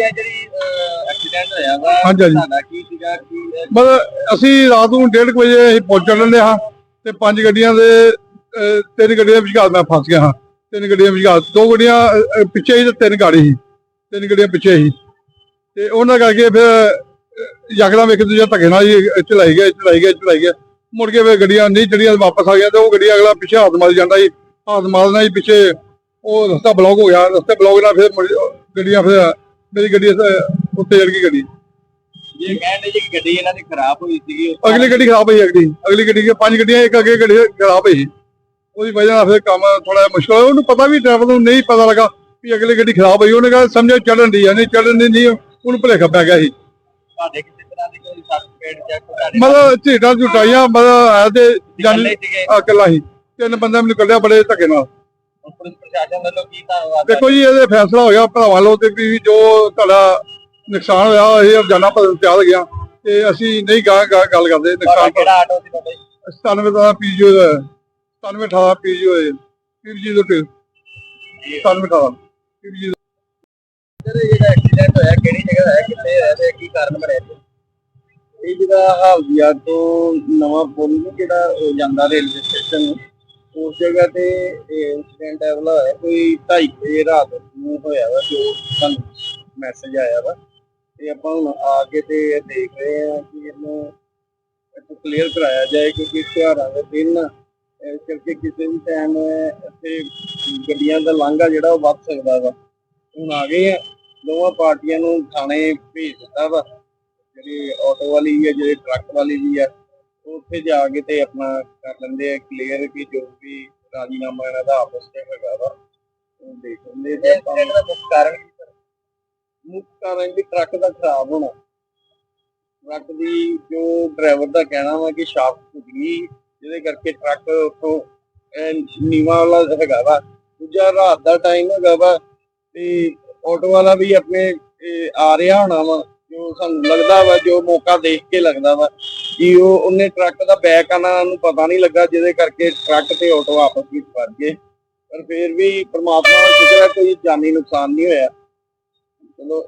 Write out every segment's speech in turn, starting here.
ਹੋਈ ਹੈ ਜਿਹੜੀ ਐਕਸੀਡੈਂਟ ਹੋਇਆ ਵਾ ਹਾਂਜੀ, ਹਾਂਜੀ। ਤੁਹਾਡਾ ਕੀ ਸੀਗਾ? ਕੀ ਅਹ, ਮਤਲਬ ਅਸੀਂ ਰਾਤ ਨੂੰ 1:30 ਵਜੇ ਅਸੀਂ ਪਹੁੰਚ ਚੱਲੇ ਹਾਂ ਤੇ ਪੰਜ ਗੱਡੀਆਂ ਦੇ ਅਹ, ਤਿੰਨ ਗੱਡੀਆਂ ਵਿਚਕਾਰ ਮੈਂ ਫਸ ਗਿਆ ਹਾਂ। ਤਿੰਨ ਗੱਡੀਆਂ ਵਿਚਕਾਰ ਦੋ ਗੱਡੀਆਂ ਅਹ, ਅਹ, ਪਿੱਛੇ ਹੀ ਤੇ ਤਿੰਨ ਗਾੜੀ ਸੀ। ਤਿੰਨ ਗੱਡੀਆਂ ਪਿੱਛੇ ਸੀ। ਤੇ ਉਹਨਾਂ ਕਰਕੇ ਫਿਰ ਅਹ, ਯਕਦਮ ਇੱਕ ਦੂਜੇ ਧੱਕੇ ਨਾਲ ਹੀ ਚਲਾਈ ਗਿਆ ਚਲਾਈ ਗਿਆ ਚਲਾਈ ਗਿਆ। ਮੁੜ ਕੇ ਫਿਰ ਗੱਡੀਆਂ ਨਹੀਂ ਚੜੀਆਂ ਵਾਪਸ ਆ ਗਿਆ ਤੇ ਉਹ ਗੱਡੀ ਅਗਲਾ ਪਿੱਛੇ ਹੱਥ ਮਾਰ ਜਾਂਦਾ ਸੀ। ਹੱਥ ਮਾਰਨਾ ਹੀ ਪਿੱਛੇ ਉਹ ਰਸਤਾ ਬਲੌਕ ਹੋ ਗਿਆ। ਰਸਤੇ ਬਲੌਕ ਨਾਲ ਫਿਰ ਮੁੜ- ਗੱਡੀਆਂ ਫਿਰ ਮੇਰੀ ਗੱਡੀ ਉੱਤੇ- ਚੜ ਗਈ ਗੱਡੀ। ਇਹ ਕਹਿੰਦੇ ਜੀ ਕਿ ਗੱਡੀ ਇਹਨਾਂ ਦੀ ਖਰਾਬ ਹੋਈ ਸੀਗੀ ਅਗਲੀ ਗੱਡੀ ਖਰਾਬ ਹੋਈ ਅਗਲੀ। ਅਗਲੀ ਗੱਡੀ ਕੇ ਪੰਜ ਗੱਡੀਆਂ ਇੱਕ ਅੱਗੇ ਗੱਡੀ ਖਰਾਬ ਹੋਈ। ਉਹਦੀ ਵਜ੍ਹਾ ਨਾਲ ਫਿਰ ਕੰਮ ਥੋੜਾ ਮੁਸ਼ਕਲ ਹੋਇਆ। ਉਹਨੂੰ ਪਤਾ ਵੀ ਡਰਾਈਵਰ ਨੂੰ ਨਹੀਂ ਪਤਾ ਲੱਗਾ ਵੀ ਅਗਲੀ ਗੱਡੀ ਖਰਾਬ ਹੋਈ। ਉਹਨੇ ਕਹਾ ਸਮਝਿਆ ਚੜਨ ਦੀ ਆ ਨਹੀਂ ਚੜਨ ਦੀ ਨਹੀਂ ਉਹਨੂੰ ਭੁਲੇਖਾ ਪੈ ਗਿਆ ਸੀ। ਤੁਹਾਡੇ ਕਿਸੇ ਤਰ੍ਹਾਂ ਦੀ ਕੋਈ ਸੱਟ ਪੇਟ ਜਾਂ ਕੋਈ ਮਤਲਬ ਝੀਟਾਂ ਝੁਟਾਈਆਂ ਮਤਲਬ ਹੈ ਤੇ ਜਾਨੀ ਇਕੱਲੇ ਸੀ ਤਿੰਨ ਬੰਦੇ ਮੈਨੂੰ ਕੱਢਿਆ ਬੜੇ ਧੱਕੇ ਨਾਲ। ਪੁਲਿਸ ਪ੍ਰਸ਼ਾਸਨ ਵੱਲੋਂ ਕੀ ਧੰਨਵਾਦ ਦੇਖੋ ਜੀ ਇਹਦੇ ਫੈਸਲਾ ਹੋਇਆ ਭਰਾਵਾਂ ਲੋ ਤੇ ਵੀ ਜੋ ਤੁਹਾਡਾ ਨੁਕਸਾਨ ਹੋਇਆ ਇਹ ਰੋਜ਼ਾਨਾ ਭਰਨ ਚੱਲ ਗਿਆ। ਤੇ ਅਸੀਂ ਨਹੀਂ ਗਾਂ ਗਾਂ ਗੱਲ ਕਰਦੇ ਨੁਕਸਾਨ ਕਿਹੜਾ ਆਟੋ ਸੀ ਤੁਹਾਡਾ? ਜੀ? 97 ਦਾ ਪੀਜੀਓ ਦਾ 97 18 ਪੀਜੀਓ ਹੈ। ਪੀਜੀ ਦਾ ਤੇ 97 18 ਪੀਜੀ ਸਰ ਇਹ ਜਿਹੜਾ ਐਕਸੀਡੈਂਟ ਹੋਇਆ ਕਿਹੜੀ ਜਗ੍ਹਾ ਹੋਇਆ ਕਿੱਥੇ ਹੋਇਆ ਤੇ ਕੀ ਕਾਰਨ ਬਣਿਆ ਜੀ ਇਹ ਜਿਹੜਾ ਹਾਲਦੀਆ ਤੋਂ ਨਵਾਂ ਪੁਲ ਨੂੰ ਜਿਹੜਾ ਜਾਂਦਾ ਰੇਲਵੇ ਸਟੇਸ਼ਨ ਨੂੰ। ਉਸ ਜਗ੍ਹਾ ਤੇ ਇਹ ਇੰਸੀਡੈਂਟ ਹੈ ਵਾਲਾ ਹੋਇਆ ਕੋਈ 2:30 ਵਜੇ ਰਾਤ ਨੂੰ ਹੋਇਆ ਵਾ ਜੋ ਸਾਨੂੰ ਮੈਸੇਜ ਆਇਆ ਵਾ। ਤੇ ਆਪਾਂ ਹੁਣ ਆ ਕੇ ਤੇ ਇਹ ਦੇਖ ਰਹੇ ਹਾਂ ਕਿ ਇਹਨੂੰ ਇੱਥੋਂ ਕਲੀਅਰ ਕਰਾਇਆ ਜਾਏ ਕਿਉਂਕਿ ਤਿਉਹਾਰਾਂ ਦੇ ਦਿਨ ਇਸ ਕਰਕੇ ਕਿਸੇ ਵੀ ਟਾਈਮ ਇੱਥੇ ਗੱਡੀਆਂ ਦਾ ਲਾਂਘਾ ਜਿਹੜਾ ਉਹ ਵੱਧ ਸਕਦਾ ਵਾ। ਹੁਣ ਆ ਗਏ ਆ, ਦੋਵਾਂ ਪਾਰਟੀਆਂ ਨੂੰ ਥਾਣੇ ਭੇਜ ਦਿੱਤਾ ਵਾ। ਜਿਹੜੀ ਆਟੋ ਵਾਲੀ ਵੀ ਹੈ, ਜਿਹੜੇ ਟਰੱਕ ਵਾਲੀ ਵੀ ਆ ਉੱਥੇ ਜਾ ਕੇ ਤੇ ਆਪਣਾ ਕਰ ਲੈਂਦੇ ਆ ਕਲੀਅਰ ਕਿ ਜੋ ਵੀ ਰਾਜੀਨਾਮਾ ਇਹਨਾਂ ਦਾ ਆਪਸ ਵਿੱਚ ਹੈਗਾ ਵਾ ਉਹ ਦੇਖ ਲੈਂਦੇ ਤੇ ਆਪਾਂ ਮੁੱਖ ਕਾਰਨ ਕੀ ਸਰ? ਮੁੱਖ ਕਾਰਨ ਵੀ ਟਰੱਕ ਦਾ ਖਰਾਬ ਹੋਣਾ। ਟਰੱਕ ਦੀ ਜੋ ਡਰਾਈਵਰ ਦਾ ਕਹਿਣਾ ਵਾ ਕਿ ਸ਼ਾਫਟ ਟੁੱਟ ਗਈ ਜਿਹਦੇ ਕਰਕੇ ਟਰੱਕ ਉੱਥੋਂ ਨੀਵਾ ਵਾਲਾ ਹੈਗਾ ਵਾ। ਦੂਜਾ ਰਾਤ ਦਾ ਟਾਈਮ ਹੈਗਾ ਵਾ ਤੇ ਆਟੋ ਵਾਲਾ ਵੀ ਆਪਣੇ ਆ ਰਿਹਾ ਹੋਣਾ ਵਾ। ਸਾਨੂੰ ਲੱਗਦਾ ਵਾ, ਜੋ ਮੌਕਾ ਦੇਖ ਕੇ ਲੱਗਦਾ ਵਾ, ਕਿ ਉਹ ਉਹਨੇ ਟਰੱਕ ਦਾ ਬੈਕ ਆਣਾ ਨੂੰ ਪਤਾ ਨਹੀਂ ਲੱਗਾ, ਜਿਹਦੇ ਕਰਕੇ ਟਰੱਕ ਤੇ ਆਟੋ ਆਪਸ ਵਿੱਚ ਵੱਜ ਗਏ। ਪਰ ਫਿਰ ਵੀ ਪ੍ਰਮਾਤਮਾ ਦਾ ਸ਼ੁਕਰ ਹੈ, ਕੋਈ ਜਾਨੀ ਨੁਕਸਾਨ ਨਹੀਂ ਹੋਇਆ। ਚਲੋ,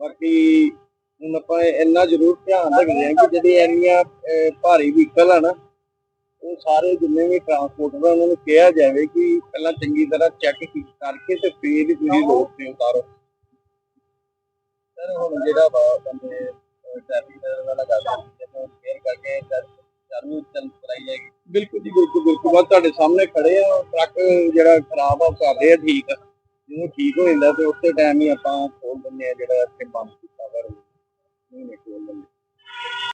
ਬਾਕੀ ਹੁਣ ਆਪਾਂ ਇੰਨਾ ਜ਼ਰੂਰ ਧਿਆਨ ਰੱਖਦੇ ਹਾਂ ਕਿ ਜਿਹੜੇ ਇੰਨੀਆਂ ਭਾਰੀ ਵਹੀਕਲ ਆ ਨਾ, ਉਹ ਸਾਰੇ ਜਿੰਨੇ ਵੀ ਟਰਾਂਸਪੋਰਟਰ ਆ ਉਹਨਾਂ ਨੂੰ ਕਿਹਾ ਜਾਵੇ ਕਿ ਪਹਿਲਾਂ ਚੰਗੀ ਤਰ੍ਹਾਂ ਚੈੱਕ ਕਰਕੇ ਤੇ ਫੇਰ ਹੀ ਤੁਸੀਂ ਰੋਡ ਤੇ ਉਤਾਰੋ। ਸਰ, ਹੁਣ ਜਿਹੜਾ ਵਾ ਬੰਦੇ ਟ੍ਰੈਫਿਕ ਵਾਲਾ ਗੱਲ ਹੈ ਫੇਰ ਕਰਕੇ ਚਾਲੂ ਚੱਲ ਕਰਾਈ ਜਾਏਗੀ। ਬਿਲਕੁਲ ਜੀ, ਬਿਲਕੁਲ ਬਿਲਕੁਲ। ਬਸ ਤੁਹਾਡੇ ਸਾਹਮਣੇ ਖੜੇ ਆ, ਟਰੱਕ ਜਿਹੜਾ ਖਰਾਬ ਆ, ਉਹ ਕਰ ਰਹੇ ਆ। ਠੀਕ ਜਦੋਂ ਠੀਕ ਹੋ ਜਾਂਦਾ ਤੇ ਉਸੇ ਟਾਈਮ ਹੀ ਆਪਾਂ ਖੋਲ ਦਿੰਦੇ ਆ ਜਿਹੜਾ ਇੱਥੇ ਬੰਦ।